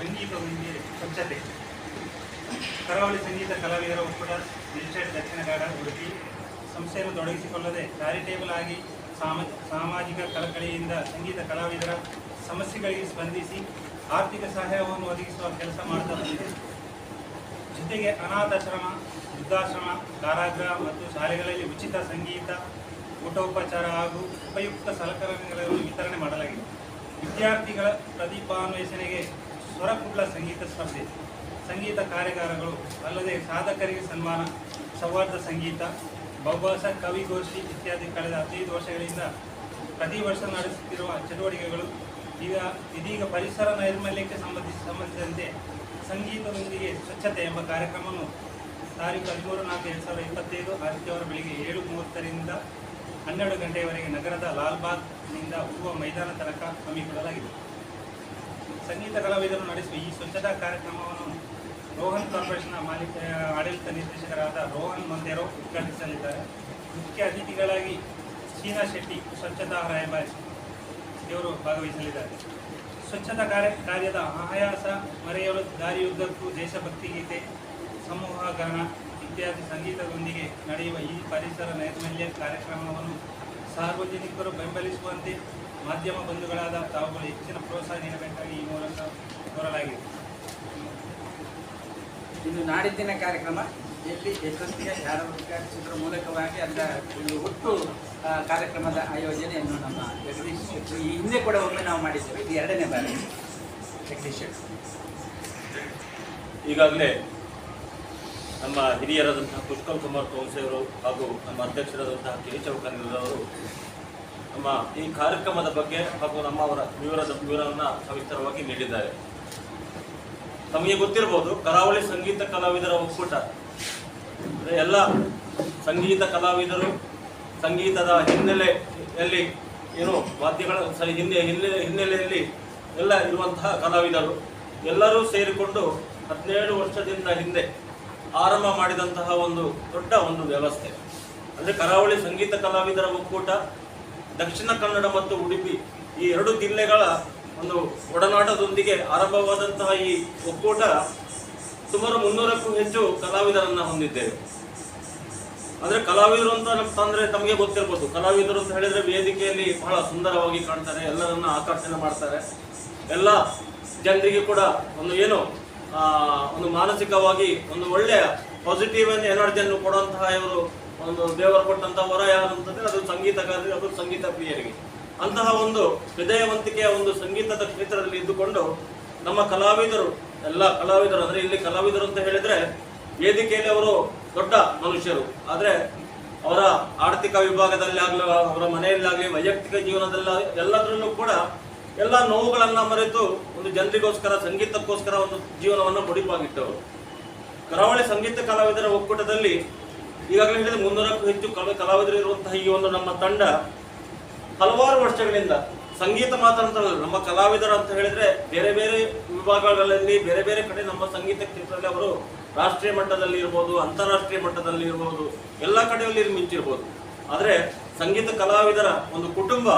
ಸಂಗೀತದೊಂದಿಗೆ ಸ್ವಚ್ಛತೆ ಕರಾವಳಿ ಸಂಗೀತ ಕಲಾವಿದರ ಒಕ್ಕೂಟ ರಿಜಿಸ್ಟರ್ಡ್ ದಕ್ಷಿಣ ಕನ್ನಡ, ಉಡುಪಿ. ಸಂಸ್ಥೆಯನ್ನು ತೊಡಗಿಸಿಕೊಳ್ಳದೆ ಚಾರಿಟೇಬಲ್ ಆಗಿ ಸಾಮ, ಸಾಮಾಜಿಕ ಕಳಕಳಿಯಿಂದ ಸಂಗೀತ ಕಲಾವಿದರ ಸಮಸ್ಯೆಗಳಿಗೆ ಸ್ಪಂದಿಸಿ ಆರ್ಥಿಕ ಸಹಾಯವನ್ನು ಒದಗಿಸುವ ಕೆಲಸ ಮಾಡ್ತಾ ಬಂದಿದೆ. ಜೊತೆಗೆ ಅನಾಥಾಶ್ರಮ, ವೃದ್ಧಾಶ್ರಮ, ಕಾರಾಗೃಹ ಮತ್ತು ಶಾಲೆಗಳಲ್ಲಿ ಉಚಿತ ಸಂಗೀತ, ಊಟೋಪಚಾರ ಹಾಗೂ ಉಪಯುಕ್ತ ಸಲಕರಣೆಗಳನ್ನು ವಿತರಣೆ ಮಾಡಲಾಗಿದೆ. ವಿದ್ಯಾರ್ಥಿಗಳ ಪ್ರತಿಭಾನ್ವೇಷಣೆಗೆ ಸ್ವರಕುಡ್ಲ ಸಂಗೀತ ಸ್ಪರ್ಧೆ. ಸಂಗೀತ ಕಾರ್ಯಾಗಾರಗಳು, ಅಲ್ಲದೆ ಸಾಧಕರಿಗೆ ಸನ್ಮಾನ, ಸೌಹಾರ್ದ ಸಂಗೀತ, ಬಹುಭಾಷಾ ಕವಿಗೋಷ್ಠಿ ಇತ್ಯಾದಿ ಕಳೆದ ಹದಿನೈದು ವರ್ಷಗಳಿಂದ ಪ್ರತಿ ವರ್ಷ ನಡೆಸುತ್ತಿರುವ ಚಟುವಟಿಕೆಗಳು ಈಗ ಇದೀಗ ಪರಿಸರ ನೈರ್ಮಲ್ಯಕ್ಕೆ ಸಂಬಂಧಿಸಿ ಸಂಬಂಧಿಸಿದಂತೆ ಸಂಗೀತದೊಂದಿಗೆ ಸ್ವಚ್ಛತೆ ಎಂಬ ಕಾರ್ಯಕ್ರಮವನ್ನು ತಾರೀಕು ಹದಿಮೂರು ನಾಲ್ಕು ಎರಡು ಸಾವಿರದ ಇಪ್ಪತ್ತೈದು ಆದಿತ್ಯವಾರ ಬೆಳಿಗ್ಗೆ ಏಳು ಮೂವತ್ತರಿಂದ ಹನ್ನೆರಡು ಗಂಟೆಯವರೆಗೆ ನಗರದ ಲಾಲ್ಬಾಗ್ನಿಂದ ಹೂವ ಮೈದಾನ ತನಕ ಹಮ್ಮಿಕೊಳ್ಳಲಾಗಿದೆ. ಸಂಗೀತ ಕಲಾವಿದರು ನಡೆಸುವ ಈ ಸ್ವಚ್ಛತಾ ಕಾರ್ಯಕ್ರಮವನ್ನು ರೋಹನ್ ಕಾರ್ಪೊರೇಷನ್ ಮಾಲೀಕ, ಆಡಳಿತ ನಿರ್ದೇಶಕರಾದ ರೋಹನ್ ಮಂದೇರೋ ಉದ್ಘಾಟಿಸಲಿದ್ದಾರೆ. ಮುಖ್ಯ ಅತಿಥಿಗಳಾಗಿ ಶೀನಾ ಶೆಟ್ಟಿ, ಸ್ವಚ್ಛತಾ ರಾಯಭಾರಿ ಇವರು ಭಾಗವಹಿಸಲಿದ್ದಾರೆ. ಸ್ವಚ್ಛತಾ ಕಾರ್ಯ, ಕಾರ್ಯದ ಆಯಾಸ ಮರೆಯಲು ದಾರಿಯುದ್ದಕ್ಕೂ ದೇಶಭಕ್ತಿ ಗೀತೆ ಸಮೂಹಕರಣ ಇತ್ಯಾದಿ ಸಂಗೀತದೊಂದಿಗೆ ನಡೆಯುವ ಈ ಪರಿಸರ ನೈರ್ಮಲ್ಯ ಕಾರ್ಯಕ್ರಮವನ್ನು ಸಾರ್ವಜನಿಕರು ಬೆಂಬಲಿಸುವಂತೆ ಮಾಧ್ಯಮ ಬಂಧುಗಳಾದ ತಾವುಗಳು ಹೆಚ್ಚಿನ ಪ್ರೋತ್ಸಾಹ ನೀಡಬೇಕಾಗಿ ಈ ಮೂಲಕ ಕೋರಲಾಗಿದೆ. ಇದು ನಾಡಿದ್ದಿನ ಕಾರ್ಯಕ್ರಮ. ಎಲ್ಲಿ ಯಶಸ್ವಿಯ ಯಾರು ಉದ್ಘಾಟಿಸಿದ್ರ ಮೂಲಕವಾಗಿ ಅದರ ಒಂದು ಒಟ್ಟು ಕಾರ್ಯಕ್ರಮದ ಆಯೋಜನೆಯನ್ನು ನಮ್ಮ ಜಗದೀಶ್ ಶೆಟ್ಟಿ ಈ ಹಿಂದೆ ಕೂಡ ಒಮ್ಮೆ ನಾವು ಮಾಡಿದ್ದೇವೆ. ಇದು ಎರಡನೇ ಬಾರಿ. ಜಗದೀಶ್ ಶೆಟ್ಟಿ ಈಗಾಗಲೇ ನಮ್ಮ ಹಿರಿಯರಾದಂತಹ ಪುಷ್ಕಲ್ ಕುಮಾರ್ ಕೌಂಸೆಯವರು ಹಾಗೂ ನಮ್ಮ ಅಧ್ಯಕ್ಷರಾದಂತಹ ಕೇಶವ ಕನ್ನಡರವರು ನಮ್ಮ ಈ ಕಾರ್ಯಕ್ರಮದ ಬಗ್ಗೆ ಹಾಗೂ ನಮ್ಮ ಅವರ ವಿವರದ ವಿವರವನ್ನು ಸವಿಸ್ತರವಾಗಿ ನೀಡಿದ್ದಾರೆ. ತಮಗೆ ಗೊತ್ತಿರಬಹುದು ಕರಾವಳಿ ಸಂಗೀತ ಕಲಾವಿದರ ಒಕ್ಕೂಟ. ಎಲ್ಲ ಸಂಗೀತ ಕಲಾವಿದರು ಸಂಗೀತದ ಹಿನ್ನೆಲೆಯಲ್ಲಿ ಏನು ವಾದ್ಯಗಳ ಹಿಂದೆ ಹಿನ್ನೆಲೆ ಹಿನ್ನೆಲೆಯಲ್ಲಿ ಎಲ್ಲ ಇರುವಂತಹ ಕಲಾವಿದರು. ಎಲ್ಲರೂ ಸೇರಿಕೊಂಡು ಹದಿನೇಳು ವರ್ಷದಿಂದ ಹಿಂದೆ ಆರಂಭ ಮಾಡಿದಂತಹ ಒಂದು ದೊಡ್ಡ ಒಂದು ವ್ಯವಸ್ಥೆ. ಅಂದರೆ ಕರಾವಳಿ ಸಂಗೀತ ಕಲಾವಿದರ ಒಕ್ಕೂಟ ದಕ್ಷಿಣ ಕನ್ನಡ ಮತ್ತು ಉಡುಪಿ ಈ ಎರಡು ಜಿಲ್ಲೆಗಳ ಒಂದು ಒಡನಾಟದೊಂದಿಗೆ ಆರಂಭವಾದಂತಹ ಈ ಒಕ್ಕೂಟ ಸುಮಾರು ಮುನ್ನೂರಕ್ಕೂ ಹೆಚ್ಚು ಕಲಾವಿದರನ್ನ ಹೊಂದಿದ್ದೇವೆ. ಅಂದ್ರೆ ಕಲಾವಿದರು ಅಂತ ಅಂದ್ರೆ ತಮಗೆ ಗೊತ್ತಿರ್ಬೋದು. ಕಲಾವಿದರು ಅಂತ ಹೇಳಿದ್ರೆ ವೇದಿಕೆಯಲ್ಲಿ ಬಹಳ ಸುಂದರವಾಗಿ ಕಾಣ್ತಾರೆ, ಎಲ್ಲರನ್ನ ಆಕರ್ಷಣೆ ಮಾಡ್ತಾರೆ. ಎಲ್ಲ ಜನರಿಗೆ ಕೂಡ ಒಂದು ಏನು ಒಂದು ಮಾನಸಿಕವಾಗಿ ಒಂದು ಒಳ್ಳೆಯ ಪಾಸಿಟಿವ್ ಎನರ್ಜಿಯನ್ನು ಕೊಡುವಂತಹ ಇವರು ಒಂದು ದೇವರು ಕೊಟ್ಟಂತಹ ವರ ಯಾರು ಅಂತಂದ್ರೆ ಅದು ಸಂಗೀತಗಾರರಿಗೆ ಅದು ಸಂಗೀತ ಪ್ರಿಯರಿಗೆ. ಅಂತಹ ಒಂದು ಹೃದಯವಂತಿಕೆಯ ಒಂದು ಸಂಗೀತದ ಕ್ಷೇತ್ರದಲ್ಲಿ ಇದ್ದುಕೊಂಡು ನಮ್ಮ ಕಲಾವಿದರು, ಎಲ್ಲ ಕಲಾವಿದರು ಅಂದ್ರೆ ಇಲ್ಲಿ ಕಲಾವಿದರು ಅಂತ ಹೇಳಿದ್ರೆ ವೇದಿಕೆಯಲ್ಲಿ ಅವರು ದೊಡ್ಡ ಮನುಷ್ಯರು. ಆದ್ರೆ ಅವರ ಆರ್ಥಿಕ ವಿಭಾಗದಲ್ಲಿ ಆಗ್ಲಿ ಅವರ ಮನೆಯಲ್ಲಾಗ್ಲಿ, ವೈಯಕ್ತಿಕ ಜೀವನದಲ್ಲ ಎಲ್ಲದರಲ್ಲೂ ಕೂಡ ಎಲ್ಲ ನೋವುಗಳನ್ನ ಮರೆತು ಒಂದು ಜನರಿಗೋಸ್ಕರ, ಸಂಗೀತಕ್ಕೋಸ್ಕರ ಒಂದು ಜೀವನವನ್ನು ಮುಡಿಪಾಗಿಟ್ಟವರು ಕರಾವಳಿ ಸಂಗೀತ ಕಲಾವಿದರ ಒಕ್ಕೂಟದಲ್ಲಿ ಈಗಾಗಲೇ ಹೇಳಿದ ಮುನ್ನೂರಕ್ಕೂ ಹೆಚ್ಚು ಕಲ ಕಲಾವಿದರು ಇರುವಂತಹ ಈ ಒಂದು ನಮ್ಮ ತಂಡ ಹಲವಾರು ವರ್ಷಗಳಿಂದ ಸಂಗೀತ ಮಾತ್ರ ಅಂತ ನಮ್ಮ ಕಲಾವಿದರು ಅಂತ ಹೇಳಿದ್ರೆ ಬೇರೆ ಬೇರೆ ವಿಭಾಗಗಳಲ್ಲಿ, ಬೇರೆ ಬೇರೆ ಕಡೆ ನಮ್ಮ ಸಂಗೀತ ಕ್ಷೇತ್ರದಲ್ಲಿ ಅವರು ರಾಷ್ಟ್ರೀಯ ಮಟ್ಟದಲ್ಲಿ ಇರ್ಬೋದು, ಅಂತಾರಾಷ್ಟ್ರೀಯ ಮಟ್ಟದಲ್ಲಿ ಇರ್ಬೋದು, ಎಲ್ಲ ಕಡೆಯಲ್ಲಿ ಮಿಂಚಿರ್ಬೋದು. ಆದರೆ ಸಂಗೀತ ಕಲಾವಿದರ ಒಂದು ಕುಟುಂಬ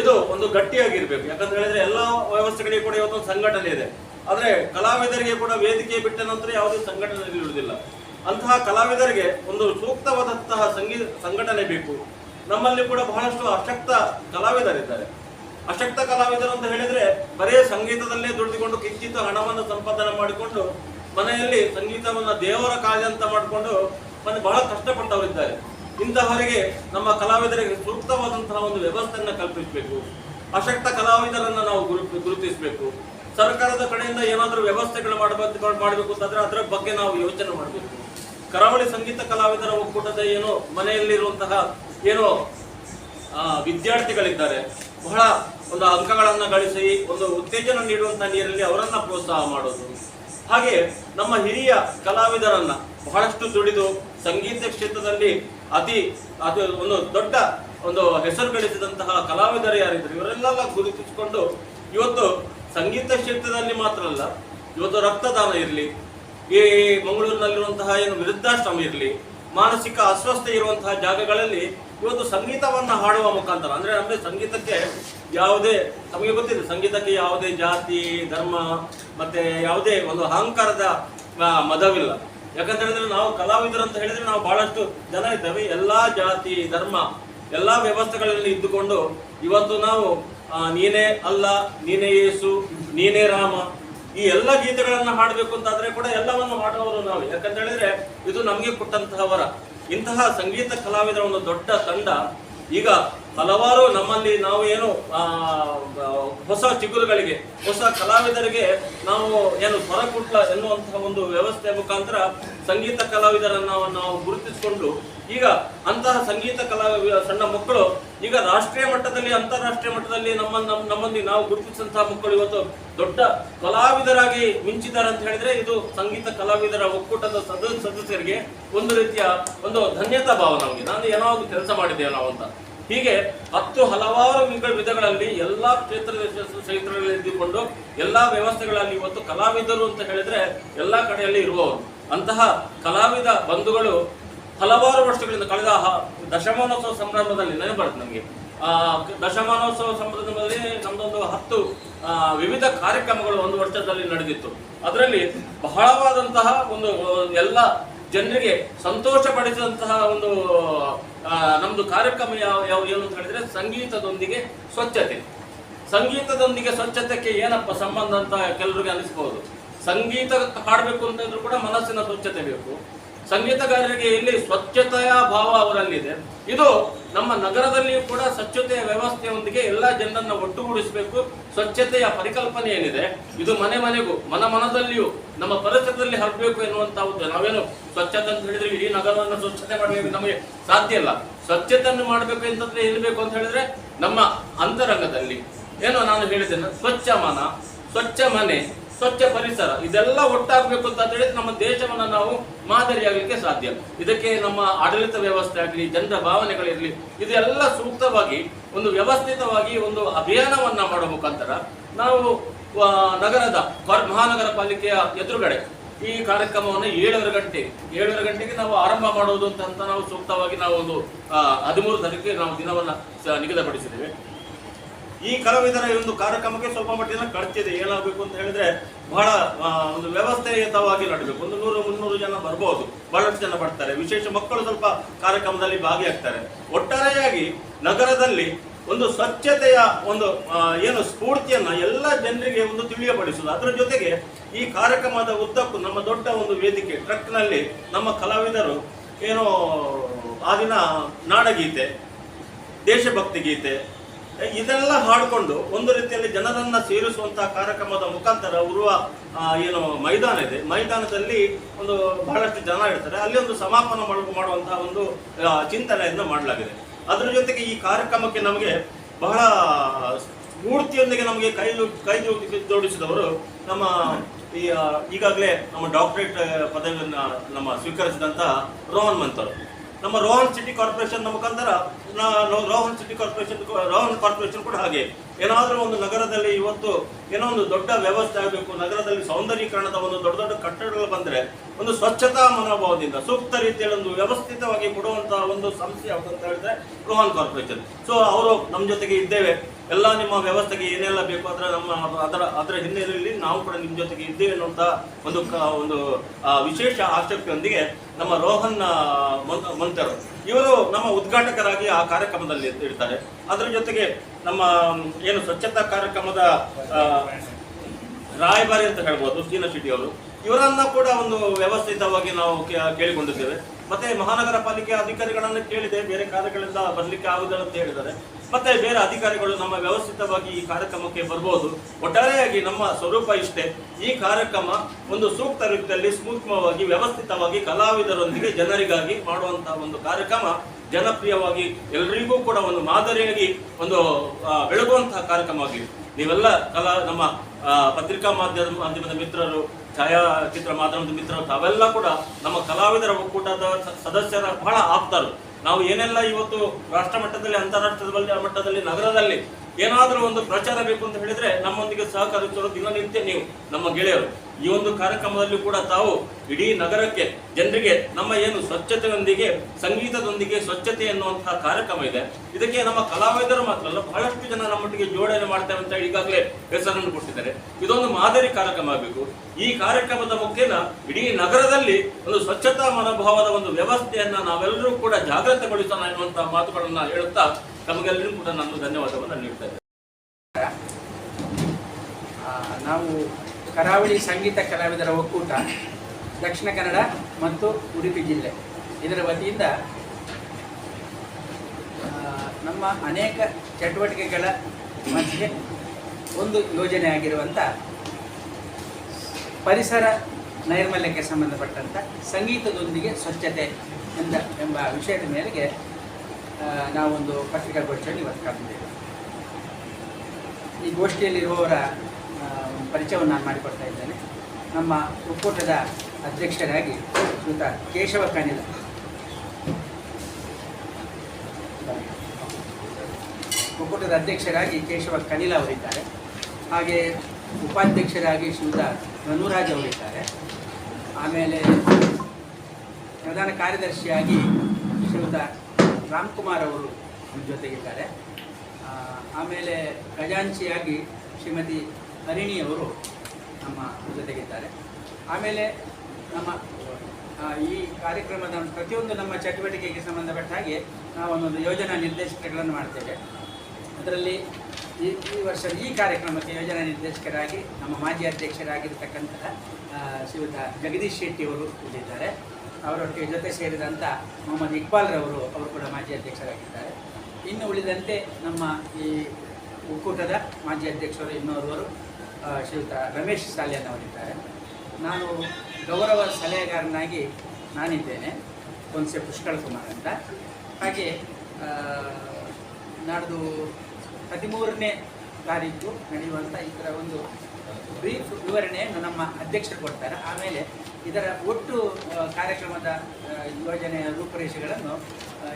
ಇದು ಒಂದು ಗಟ್ಟಿಯಾಗಿರ್ಬೇಕು. ಯಾಕಂತ ಹೇಳಿದ್ರೆ ಎಲ್ಲ ವ್ಯವಸ್ಥೆಗಳಿಗೆ ಕೂಡ ಇವತ್ತೊಂದು ಸಂಘಟನೆ ಇದೆ. ಆದರೆ ಕಲಾವಿದರಿಗೆ ಕೂಡ ವೇದಿಕೆ ಬಿಟ್ಟ ನಂತರ ಯಾವುದೇ ಸಂಘಟನೆ ಇರುವುದಿಲ್ಲ. ಅಂತಹ ಕಲಾವಿದರಿಗೆ ಒಂದು ಸೂಕ್ತವಾದಂತಹ ಸಂಗೀತ ಸಂಘಟನೆ ಬೇಕು. ನಮ್ಮಲ್ಲಿ ಕೂಡ ಬಹಳಷ್ಟು ಅಶಕ್ತ ಕಲಾವಿದರಿದ್ದಾರೆ. ಅಶಕ್ತ ಕಲಾವಿದರು ಅಂತ ಹೇಳಿದ್ರೆ ಬರೇ ಸಂಗೀತದಲ್ಲೇ ದುಡಿದುಕೊಂಡು ಕಿಂಚಿತ ಹಣವನ್ನು ಸಂಪಾದನೆ ಮಾಡಿಕೊಂಡು ಮನೆಯಲ್ಲಿ ಸಂಗೀತವನ್ನು ದೇವರ ಕಾರ್ಯ ಅಂತ ಮಾಡಿಕೊಂಡು ಮನೆ, ಬಹಳ ಕಷ್ಟಪಟ್ಟವರಿದ್ದಾರೆ. ಇಂತಹವರಿಗೆ ನಮ್ಮ ಕಲಾವಿದರಿಗೆ ಸೂಕ್ತವಾದಂತಹ ಒಂದು ವ್ಯವಸ್ಥೆಯನ್ನು ಕಲ್ಪಿಸಬೇಕು. ಅಶಕ್ತ ಕಲಾವಿದರನ್ನು ನಾವು ಗುರು ಗುರುತಿಸಬೇಕು. ಸರ್ಕಾರದ ಕಡೆಯಿಂದ ಏನಾದರೂ ವ್ಯವಸ್ಥೆಗಳು ಮಾಡಬೇಕು ಮಾಡಬೇಕು ಅಂತಂದ್ರೆ ಅದರ ಬಗ್ಗೆ ನಾವು ಯೋಚನೆ ಮಾಡಬೇಕು. ಕರಾವಳಿ ಸಂಗೀತ ಕಲಾವಿದರ ಒಕ್ಕೂಟದ ಏನು ಮನೆಯಲ್ಲಿರುವಂತಹ ಏನು ವಿದ್ಯಾರ್ಥಿಗಳಿದ್ದಾರೆ. ಬಹಳ ಒಂದು ಅಂಕಗಳನ್ನ ಗಳಿಸಿ, ಒಂದು ಉತ್ತೇಜನ ನೀಡುವಂತಹ ನೀರಲ್ಲಿ ಅವರನ್ನ ಪ್ರೋತ್ಸಾಹ ಮಾಡೋದು. ಹಾಗೆ ನಮ್ಮ ಹಿರಿಯ ಕಲಾವಿದರನ್ನ ಬಹಳಷ್ಟು ದುಡಿದು ಸಂಗೀತ ಕ್ಷೇತ್ರದಲ್ಲಿ ಅತಿ, ಅದು ಒಂದು ದೊಡ್ಡ ಒಂದು ಹೆಸರು ಗಳಿಸಿದಂತಹ ಕಲಾವಿದರು ಯಾರಿದ್ರು ಇವರೆಲ್ಲ ಗುರುತಿಸಿಕೊಂಡು ಇವತ್ತು ಸಂಗೀತ ಕ್ಷೇತ್ರದಲ್ಲಿ ಮಾತ್ರ ಅಲ್ಲ, ಇವತ್ತು ರಕ್ತದಾನ ಇರಲಿ, ಈ ಮಂಗಳೂರಿನಲ್ಲಿರುವಂತಹ ಏನು ವೃದ್ಧಾಶ್ರಮ ಇರಲಿ, ಮಾನಸಿಕ ಅಸ್ವಸ್ಥ ಇರುವಂತಹ ಜಾಗಗಳಲ್ಲಿ ಇವತ್ತು ಸಂಗೀತವನ್ನು ಹಾಡುವ ಮುಖಾಂತರ, ಅಂದರೆ ನಮಗೆ ಸಂಗೀತಕ್ಕೆ ಯಾವುದೇ, ನಮಗೆ ಗೊತ್ತಿದೆ, ಸಂಗೀತಕ್ಕೆ ಯಾವುದೇ ಜಾತಿ, ಧರ್ಮ, ಮತ್ತೆ ಯಾವುದೇ ಒಂದು ಅಹಂಕಾರದ ಮದವಿಲ್ಲ. ಯಾಕಂತ ಹೇಳಿದ್ರೆ ನಾವು ಕಲಾವಿದರು ಅಂತ ಹೇಳಿದ್ರೆ ನಾವು ಬಹಳಷ್ಟು ಜನ ಇದ್ದೇವೆ. ಎಲ್ಲಾ ಜಾತಿ, ಧರ್ಮ, ಎಲ್ಲಾ ವ್ಯವಸ್ಥೆಗಳಲ್ಲಿ ಇದ್ದುಕೊಂಡು ಇವತ್ತು ನಾವು ನೀನೇ ಅಲ್ಲ, ನೀನೇ ಯೇಸು, ನೀನೇ ರಾಮ. ಈ ಎಲ್ಲ ಗೀತೆಗಳನ್ನು ಹಾಡಬೇಕು ಅಂತಾದ್ರೆ ಕೂಡ ಎಲ್ಲವನ್ನು ಮಾಡುವವರು ನಾವು. ಯಾಕಂತ ಹೇಳಿದ್ರೆ ಇದು ನಮಗೆ ಕೊಟ್ಟಂತಹ ವರ. ಇಂತಹ ಸಂಗೀತ ಕಲಾವಿದರ ಒಂದು ದೊಡ್ಡ ತಂಡ. ಈಗ ಹಲವಾರು ನಮ್ಮಲ್ಲಿ ನಾವು ಏನು ಹೊಸ ಚಿಗುರುಗಳಿಗೆ, ಹೊಸ ಕಲಾವಿದರಿಗೆ ನಾವು ಏನು ಸ್ವರಕುಟ್ಲ ಎನ್ನುವಂತಹ ಒಂದು ವ್ಯವಸ್ಥೆ ಮುಖಾಂತರ ಸಂಗೀತ ಕಲಾವಿದರನ್ನ ನಾವು ಗುರುತಿಸಿಕೊಂಡು ಈಗ ಅಂತಹ ಸಂಗೀತ ಕಲಾ ಸಣ್ಣ ಮಕ್ಕಳು, ಈಗ ರಾಷ್ಟ್ರೀಯ ಮಟ್ಟದಲ್ಲಿ, ಅಂತಾರಾಷ್ಟ್ರೀಯ ಮಟ್ಟದಲ್ಲಿ ನಮ್ಮ ನಮ್ಮ, ನಮ್ಮಲ್ಲಿ ನಾವು ಗುರುತಿಸಿದಂತಹ ಮಕ್ಕಳು ಇವತ್ತು ದೊಡ್ಡ ಕಲಾವಿದರಾಗಿ ಮಿಂಚಿದ್ದಾರೆ ಅಂತ ಹೇಳಿದ್ರೆ ಇದು ಸಂಗೀತ ಕಲಾವಿದರ ಒಕ್ಕೂಟದ ಸದ, ಸದಸ್ಯರಿಗೆ ಒಂದು ರೀತಿಯ ಒಂದು ಧನ್ಯತಾ ಭಾವ ನಮಗೆ ನಾನು ಏನೋ ಒಂದು ಕೆಲಸ ಮಾಡಿದ್ದೇವೆ ನಾವು ಅಂತ. ಹೀಗೆ ಹತ್ತು ಹಲವಾರು ವಿಧ- ವಿಧಗಳಲ್ಲಿ ಎಲ್ಲಾ ಕ್ಷೇತ್ರದ ಕ್ಷೇತ್ರಗಳಲ್ಲಿ ಇದ್ದುಕೊಂಡು ಎಲ್ಲಾ ವ್ಯವಸ್ಥೆಗಳಲ್ಲಿ ಇವತ್ತು ಕಲಾವಿದರು ಅಂತ ಹೇಳಿದ್ರೆ ಎಲ್ಲಾ ಕಡೆಯಲ್ಲಿ ಇರುವವರು. ಅಂತಹ ಕಲಾವಿದ ಬಂಧುಗಳು ಹಲವಾರು ವರ್ಷಗಳಿಂದ ಕಳೆದ ದಶಮಾನೋತ್ಸವ ಸಂಭ್ರಮದಲ್ಲಿ ನೆನಪು ಬರುತ್ತೆ ನಮಗೆ. ದಶಮಾನೋತ್ಸವ ಸಂಭ್ರಮದಲ್ಲಿ ನಮ್ದೊಂದು ಹತ್ತು ವಿವಿಧ ಕಾರ್ಯಕ್ರಮಗಳು ಒಂದು ವರ್ಷದಲ್ಲಿ ನಡೆದಿತ್ತು. ಅದರಲ್ಲಿ ಬಹಳವಾದಂತಹ ಒಂದು ಎಲ್ಲ ಜನರಿಗೆ ಸಂತೋಷ ಪಡಿಸಿದಂತಹ ಒಂದು ನಮ್ಮದು ಕಾರ್ಯಕ್ರಮ ಯಾವ ಯಾವ, ಏನು ಅಂತ ಹೇಳಿದ್ರೆ ಸಂಗೀತದೊಂದಿಗೆ ಸ್ವಚ್ಛತೆ. ಸಂಗೀತದೊಂದಿಗೆ ಸ್ವಚ್ಛತೆಗೆ ಏನಪ್ಪ ಸಂಬಂಧ ಅಂತ ಕೆಲವರಿಗೆ ಅನಿಸ್ಬೋದು. ಸಂಗೀತ ಹಾಡಬೇಕು ಅಂತಂದ್ರೂ ಕೂಡ ಮನಸ್ಸಿನ ಸ್ವಚ್ಛತೆ ಬೇಕು. ಸಂಗೀತಗಾರರಿಗೆ ಇಲ್ಲಿ ಸ್ವಚ್ಛತೆಯ ಭಾವ ಅವರಲ್ಲಿದೆ. ಇದು ನಮ್ಮ ನಗರದಲ್ಲಿಯೂ ಕೂಡ ಸ್ವಚ್ಛತೆಯ ವ್ಯವಸ್ಥೆಯೊಂದಿಗೆ ಎಲ್ಲ ಜನರನ್ನ ಒಟ್ಟುಗೂಡಿಸಬೇಕು. ಸ್ವಚ್ಛತೆಯ ಪರಿಕಲ್ಪನೆ ಏನಿದೆ ಇದು ಮನೆ ಮನೆಗೂ, ಮನ ಮನದಲ್ಲಿಯೂ, ನಮ್ಮ ಪರಿಸರದಲ್ಲಿ ಹರಡಬೇಕು ಎನ್ನುವಂತ ಒಂದು ನಾವೇನು ಸ್ವಚ್ಛತೆ ಅಂತ ಹೇಳಿದ್ರೆ ಇಡೀ ನಗರವನ್ನು ಸ್ವಚ್ಛತೆ ಮಾಡಬೇಕು ನಮಗೆ ಸಾಧ್ಯ ಇಲ್ಲ. ಸ್ವಚ್ಛತೆಯನ್ನು ಮಾಡಬೇಕು ಅಂತಂದ್ರೆ ಎಲ್ಲಿ ಅಂತ ಹೇಳಿದ್ರೆ ನಮ್ಮ ಅಂತರಂಗದಲ್ಲಿ. ಏನೋ ನಾನು ಹೇಳಿದ್ದೇನೆ? ಸ್ವಚ್ಛ ಮನ ಸ್ವಚ್ಛ ಮನೆ ಸ್ವಚ್ಛ ಪರಿಸರ, ಇದೆಲ್ಲ ಒಟ್ಟಾಗಬೇಕು ಅಂತ ಹೇಳಿದ್ರೆ ನಮ್ಮ ದೇಶವನ್ನ ನಾವು ಮಾದರಿಯಾಗಲಿಕ್ಕೆ ಸಾಧ್ಯ. ಇದಕ್ಕೆ ನಮ್ಮ ಆಡಳಿತ ವ್ಯವಸ್ಥೆ ಆಗಲಿ, ಜನರ ಭಾವನೆಗಳಿರಲಿ, ಇದೆಲ್ಲ ಸೂಕ್ತವಾಗಿ, ಒಂದು ವ್ಯವಸ್ಥಿತವಾಗಿ ಒಂದು ಅಭಿಯಾನವನ್ನ ಮಾಡುವ ಮುಖಾಂತರ ನಾವು ನಗರದ ಮಹಾನಗರ ಪಾಲಿಕೆಯ ಎದುರುಗಡೆ ಈ ಕಾರ್ಯಕ್ರಮವನ್ನು ಏಳುವರೆ ಗಂಟೆ, ಏಳುವರೆ ಗಂಟೆಗೆ ನಾವು ಆರಂಭ ಮಾಡುವುದು ಅಂತ ನಾವು ಸೂಕ್ತವಾಗಿ ನಾವು ಒಂದು ಹದಿಮೂರು ತಾರೀಕಿಗೆ ನಾವು ದಿನವನ್ನ ನಿಗದಿಪಡಿಸಿದ್ದೇವೆ. ಈ ಕಲಾವಿದರ ಒಂದು ಕಾರ್ಯಕ್ರಮಕ್ಕೆ ಸ್ವಲ್ಪ ಮಟ್ಟಿನ ಕಡ್ತಿದೆ ಏನಾಗಬೇಕು ಅಂತ ಹೇಳಿದ್ರೆ ಬಹಳ ಒಂದು ವ್ಯವಸ್ಥೆಯುತವಾಗಿ ನಡಬೇಕು. ಒಂದು ನೂರು, ಮುನ್ನೂರು ಜನ ಬರ್ಬೋದು. ಬಹಳಷ್ಟು ಜನ ಬರ್ತಾರೆ. ವಿಶೇಷ ಮಕ್ಕಳು ಸ್ವಲ್ಪ ಕಾರ್ಯಕ್ರಮದಲ್ಲಿ ಭಾಗಿಯಾಗ್ತಾರೆ. ಒಟ್ಟಾರೆಯಾಗಿ ನಗರದಲ್ಲಿ ಒಂದು ಸ್ವಚ್ಛತೆಯ ಒಂದು ಏನು ಸ್ಫೂರ್ತಿಯನ್ನ ಎಲ್ಲ ಜನರಿಗೆ ಒಂದು ತಿಳಿಯಪಡಿಸುವುದು. ಅದರ ಜೊತೆಗೆ ಈ ಕಾರ್ಯಕ್ರಮದ ಉದ್ದಕ್ಕೂ ನಮ್ಮ ದೊಡ್ಡ ಒಂದು ವೇದಿಕೆ, ಟ್ರಕ್ನಲ್ಲಿ ನಮ್ಮ ಕಲಾವಿದರು ಏನೋ, ಆ ದಿನ ನಾಡಗೀತೆ, ದೇಶಭಕ್ತಿ ಗೀತೆ ಇದೆಲ್ಲ ಹಾಡಿಕೊಂಡು ಒಂದು ರೀತಿಯಲ್ಲಿ ಜನರನ್ನ ಸೇರಿಸುವಂತಹ ಕಾರ್ಯಕ್ರಮದ ಮುಖಾಂತರ ಉರುವ ಏನು ಮೈದಾನ ಇದೆ. ಮೈದಾನದಲ್ಲಿ ಒಂದು ಬಹಳಷ್ಟು ಜನ ಇರ್ತಾರೆ. ಅಲ್ಲಿ ಒಂದು ಸಮಾಪನ ಮಾಡು- ಮಾಡುವಂತಹ ಒಂದು ಚಿಂತನೆಯನ್ನು ಮಾಡಲಾಗಿದೆ. ಅದರ ಜೊತೆಗೆ ಈ ಕಾರ್ಯಕ್ರಮಕ್ಕೆ ನಮಗೆ ಬಹಳ ಸ್ಫೂರ್ತಿಯೊಂದಿಗೆ ನಮಗೆ ಕೈ ಕೈ ಜೋಡಿ- ಜೋಡಿಸಿದವರು ನಮ್ಮ ಈ ಈಗಾಗಲೇ ನಮ್ಮ ಡಾಕ್ಟರೇಟ್ ಪದವಿಯನ್ನು ನಮ್ಮ ಸ್ವೀಕರಿಸಿದಂತಹ ರೋಹನ್ ಮಂತರು ನಮ್ಮ ರೋಹನ್ ಸಿಟಿ ಕಾರ್ಪೊರೇಷನ್ ಮುಖಾಂತರ Rohan city corporation Rohan corporation ಕೂಡ ಹಾಗೆ. ಏನಾದರೂ ಒಂದು ನಗರದಲ್ಲಿ ಇವತ್ತು ಏನೋ ಒಂದು ದೊಡ್ಡ ವ್ಯವಸ್ಥೆ ಆಗಬೇಕು, ನಗರದಲ್ಲಿ ಸೌಂದರ್ಯೀಕರಣದ ಒಂದು ದೊಡ್ಡ ದೊಡ್ಡ ಕಟ್ಟಡಗಳು ಬಂದರೆ ಒಂದು ಸ್ವಚ್ಛತಾ ಮನೋಭಾವದಿಂದ, ಸೂಕ್ತ ರೀತಿಯಲ್ಲಿ ಒಂದು ವ್ಯವಸ್ಥಿತವಾಗಿ ಕೊಡುವಂತಹ ಒಂದು ಸಂಸ್ಥೆ ಯಾವುದು ಅಂತ ಹೇಳಿದ್ರೆ ರೋಹನ್ ಕಾರ್ಪೊರೇಷನ್. ಸೊ ಅವರು ನಮ್ಮ ಜೊತೆಗೆ ಇದ್ದೇವೆ. ಎಲ್ಲ ನಿಮ್ಮ ವ್ಯವಸ್ಥೆಗೆ ಏನೆಲ್ಲ ಬೇಕು ಅದರ ನಮ್ಮ ಅದರ ಅದರ ಹಿನ್ನೆಲೆಯಲ್ಲಿ ನಾವು ಕೂಡ ನಿಮ್ಮ ಜೊತೆಗೆ ಇದ್ದೇವೆ ಅನ್ನುವಂಥ ಒಂದು ಒಂದು ವಿಶೇಷ ಆಸಕ್ತಿಯೊಂದಿಗೆ ನಮ್ಮ ರೋಹನ್ ಮಂತರ್. ಇವರು ನಮ್ಮ ಉದ್ಘಾಟಕರಾಗಿ ಆ ಕಾರ್ಯಕ್ರಮದಲ್ಲಿ ಇರ್ತಾರೆ ಅದರ ಜೊತೆಗೆ ನಮ್ಮ ಏನು ಸ್ವಚ್ಛತಾ ಕಾರ್ಯಕ್ರಮದ ರಾಯಭಾರಿ ಅಂತ ಹೇಳ್ಬೋದು ಸೀನ ಶೆಟ್ಟಿ ಅವರು. ಇವರನ್ನ ಕೂಡ ಒಂದು ವ್ಯವಸ್ಥಿತವಾಗಿ ನಾವು ಕೇಳಿಕೊಂಡಿದ್ದೇವೆ. ಮತ್ತೆ ಮಹಾನಗರ ಪಾಲಿಕೆ ಅಧಿಕಾರಿಗಳನ್ನ ಕೇಳಿದೆ, ಬೇರೆ ಕಾರ್ಯಗಳಿಂದ ಬರಲಿಕ್ಕೆ ಆಗುದಿಲ್ಲ ಅಂತ ಹೇಳಿದ್ದಾರೆ. ಮತ್ತೆ ಬೇರೆ ಅಧಿಕಾರಿಗಳು ನಮ್ಮ ವ್ಯವಸ್ಥಿತವಾಗಿ ಈ ಕಾರ್ಯಕ್ರಮಕ್ಕೆ ಬರಬಹುದು ಒಟ್ಟಾರೆಯಾಗಿ ನಮ್ಮ ಸ್ವರೂಪ ಇಷ್ಟೇ. ಈ ಕಾರ್ಯಕ್ರಮ ಒಂದು ಸೂಕ್ತ ರೀತಿಯಲ್ಲಿ ಸೂಕ್ಷ್ಮವಾಗಿ ವ್ಯವಸ್ಥಿತವಾಗಿ ಕಲಾವಿದರೊಂದಿಗೆ ಜನರಿಗಾಗಿ ಮಾಡುವಂತಹ ಒಂದು ಕಾರ್ಯಕ್ರಮ. ಜನಪ್ರಿಯವಾಗಿ ಎಲ್ಲರಿಗೂ ಕೂಡ ಒಂದು ಮಾದರಿಯಾಗಿ ಒಂದು ಬೆಳಗುವಂತಹ ಕಾರ್ಯಕ್ರಮ ಆಗಿದೆ. ನೀವೆಲ್ಲ ಕಲಾ, ನಮ್ಮ ಪತ್ರಿಕಾ ಮಾಧ್ಯಮ, ಮಾಧ್ಯಮದ ಮಿತ್ರರು ಛಾಯಾಚಿತ್ರ ಮಾಧ್ಯಮದ ಮಿತ್ರರು ತಾವೆಲ್ಲ ಕೂಡ ನಮ್ಮ ಕಲಾವಿದರ ಒಕ್ಕೂಟದ ಸದಸ್ಯರ ಬಹಳ ಆಪ್ತರು. ನಾವು ಏನೆಲ್ಲ ಇವತ್ತು ರಾಷ್ಟ್ರ ಮಟ್ಟದಲ್ಲಿ ಅಂತಾರಾಷ್ಟ್ರೀಯ ಮಟ್ಟದಲ್ಲಿ, ನಗರದಲ್ಲಿ ಏನಾದರೂ ಒಂದು ಪ್ರಚಾರ ಬೇಕು ಅಂತ ಹೇಳಿದ್ರೆ ನಮ್ಮೊಂದಿಗೆ ಸಹಕರಿಸಲು ದಿನನಿತ್ಯ ನೀವು, ನಮ್ಮ ಗೆಳೆಯರು. ಈ ಒಂದು ಕಾರ್ಯಕ್ರಮದಲ್ಲಿ ಕೂಡ ತಾವು ಇಡೀ ನಗರಕ್ಕೆ, ಜನರಿಗೆ ನಮ್ಮ ಏನು ಸ್ವಚ್ಛತೆಯೊಂದಿಗೆ, ಸಂಗೀತದೊಂದಿಗೆ ಸ್ವಚ್ಛತೆ ಎನ್ನುವಂತಹ ಕಾರ್ಯಕ್ರಮ ಇದೆ. ಇದಕ್ಕೆ ನಮ್ಮ ಕಲಾವಿದರು ಮಾತ್ರ ಅಲ್ಲ, ಬಹಳಷ್ಟು ಜನ ನಮ್ಮೊಟ್ಟಿಗೆ ಜೋಡಣೆ ಮಾಡ್ತೇವೆ ಅಂತ ಈಗಾಗಲೇ ಹೆಸರನ್ನು ಕೊಟ್ಟಿದ್ದಾರೆ. ಇದೊಂದು ಮಾದರಿ ಕಾರ್ಯಕ್ರಮ ಆಗಬೇಕು. ಈ ಕಾರ್ಯಕ್ರಮದ ಮುಖೇನ ಇಡೀ ನಗರದಲ್ಲಿ ಒಂದು ಸ್ವಚ್ಛತಾ ಮನೋಭಾವದ ಒಂದು ವ್ಯವಸ್ಥೆಯನ್ನ ನಾವೆಲ್ಲರೂ ಕೂಡ ಜಾಗೃತಗೊಳಿಸೋಣ ಎನ್ನುವಂತಹ ಮಾತುಗಳನ್ನ ಹೇಳುತ್ತಾ ತಮಗೆಲ್ಲರಿಗೂ ಕೂಡ ನಾನು ಧನ್ಯವಾದವನ್ನು ನೀಡ್ತಾ ಇದ್ದೇನೆ. ನಾವು ಕರಾವಳಿ ಸಂಗೀತ ಕಲಾವಿದರ ಒಕ್ಕೂಟ, ದಕ್ಷಿಣ ಕನ್ನಡ ಮತ್ತು ಉಡುಪಿ ಜಿಲ್ಲೆ. ಇದರ ವತಿಯಿಂದ ನಮ್ಮ ಅನೇಕ ಚಟುವಟಿಕೆಗಳ ಮಧ್ಯೆ ಒಂದು ಯೋಜನೆ ಆಗಿರುವಂಥ ಪರಿಸರ ನೈರ್ಮಲ್ಯಕ್ಕೆ ಸಂಬಂಧಪಟ್ಟಂಥ ಸಂಗೀತದೊಂದಿಗೆ ಸ್ವಚ್ಛತೆ ಎಂದ ಎಂಬ ವಿಷಯದ ಮೇರೆಗೆ ನಾವೊಂದು ಪತ್ರಿಕಾಗೋಷ್ಠಿಯಲ್ಲಿ ಇವತ್ತು ಕರೆದಿದ್ದೇವೆ. ಈ ಗೋಷ್ಠಿಯಲ್ಲಿರುವವರ ಪರಿಚಯವನ್ನು ನಾನು ಮಾಡಿಕೊಡ್ತಾ ಇದ್ದೇನೆ. ನಮ್ಮ ಒಕ್ಕೂಟದ ಅಧ್ಯಕ್ಷರಾಗಿ ಶ್ರೀಯುತ ಕೇಶವ ಕಣಿಲ. ಒಕ್ಕೂಟದ ಅಧ್ಯಕ್ಷರಾಗಿ ಕೇಶವ ಕಣಿಲ ಅವರಿದ್ದಾರೆ. ಹಾಗೆ ಉಪಾಧ್ಯಕ್ಷರಾಗಿ ಶ್ರೀಯುತ ಮನುರಾಜ್ ಅವರಿದ್ದಾರೆ. ಆಮೇಲೆ ಪ್ರಧಾನ ಕಾರ್ಯದರ್ಶಿಯಾಗಿ ಶ್ರೀಯುತ ರಾಮ್ಕುಮಾರ್ ಅವರು ನಮ್ಮ ಜೊತೆಗಿದ್ದಾರೆ. ಆಮೇಲೆ ಖಜಾಂಚಿಯಾಗಿ ಶ್ರೀಮತಿ ಹರಿಣಿ ಅವರು ನಮ್ಮ ಜೊತೆಗಿದ್ದಾರೆ. ಆಮೇಲೆ ನಮ್ಮ ಈ ಕಾರ್ಯಕ್ರಮದ ಪ್ರತಿಯೊಂದು ನಮ್ಮ ಚಟುವಟಿಕೆಗೆ ಸಂಬಂಧಪಟ್ಟ ಹಾಗೆ ನಾವು ಒಂದೊಂದು ಯೋಜನಾ ನಿರ್ದೇಶಕಗಳನ್ನು ಮಾಡ್ತೇವೆ. ಅದರಲ್ಲಿ ಈ ಈ ವರ್ಷ ಈ ಕಾರ್ಯಕ್ರಮಕ್ಕೆ ಯೋಜನಾ ನಿರ್ದೇಶಕರಾಗಿ ನಮ್ಮ ಮಾಜಿ ಅಧ್ಯಕ್ಷರಾಗಿರ್ತಕ್ಕಂತಹ ಶ್ರೀಯುತ ಜಗದೀಶ್ ಶೆಟ್ಟಿ ಅವರು ಇಲ್ಲಿದ್ದಾರೆ ಅವರೊಟ್ಟಿಗೆ ಜೊತೆ ಸೇರಿದಂಥ ಮೊಹಮ್ಮದ್ ಇಕ್ಬಾಲ್ ರವರು, ಅವರು ಕೂಡ ಮಾಜಿ ಅಧ್ಯಕ್ಷರಾಗಿದ್ದಾರೆ. ಇನ್ನು ಉಳಿದಂತೆ ನಮ್ಮ ಈ ಒಕ್ಕೂಟದ ಮಾಜಿ ಅಧ್ಯಕ್ಷರು ಇನ್ನೋರ್ವರು ಶ್ರೀಯುತ ರಮೇಶ್ ಸಾಲಿಯನ್ ಅವರಿದ್ದಾರೆ. ನಾನು ಗೌರವ ಸಲಹೆಗಾರನಾಗಿ ನಾನಿದ್ದೇನೆ ಕೊನ್ಸೆ ಪುಷ್ಕಳ ಕುಮಾರ್ ಅಂತ. ಹಾಗೆ ನಾಡ್ದು ಹದಿಮೂರನೇ ತಾರೀಕು ನಡೆಯುವಂಥ ಇದರ ಒಂದು ಬ್ರೀಫ್ ವಿವರಣೆಯನ್ನು ನಮ್ಮ ಅಧ್ಯಕ್ಷರು ಕೊಡ್ತಾರೆ. ಆಮೇಲೆ ಇದರ ಒಟ್ಟು ಕಾರ್ಯಕ್ರಮದ ಯೋಜನೆಯ ರೂಪುರೇಷೆಗಳನ್ನು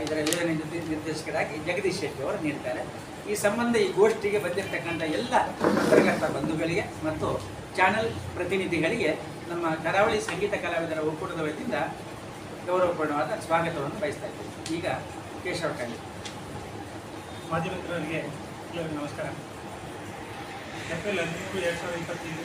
ಇದರ ಯೋಜನೆ ನಿರ್ದೇ- ನಿರ್ದೇಶಕರಾಗಿ ಜಗದೀಶ್ ಶೆಟ್ಟಿ ಅವರು ನೀಡ್ತಾರೆ. ಈ ಸಂಬಂಧ ಈ ಗೋಷ್ಠಿಗೆ ಬಂದಿರತಕ್ಕಂಥ ಎಲ್ಲ ಪತ್ರಕರ್ತ ಬಂಧುಗಳಿಗೆ ಮತ್ತು ಚಾನೆಲ್ ಪ್ರತಿನಿಧಿಗಳಿಗೆ ನಮ್ಮ ಕರಾವಳಿ ಸಂಗೀತ ಕಲಾವಿದರ ಒಕ್ಕೂಟದ ವತಿಯಿಂದ ಗೌರವಪೂರ್ಣವಾದ ಸ್ವಾಗತವನ್ನು ಬಯಸ್ತಾ ಇದ್ದೀವಿ ಈಗ ಕೇಶವ ಕಳ್ಳಿ ಮಾಧ್ಯಮ ಮಿತ್ರರಿಗೆ ನಮಸ್ಕಾರ. ಏಪ್ರಿಲ್ ಹದಿಮೂರು, ಎರಡು ಸಾವಿರದ ಇಪ್ಪತ್ತೈದು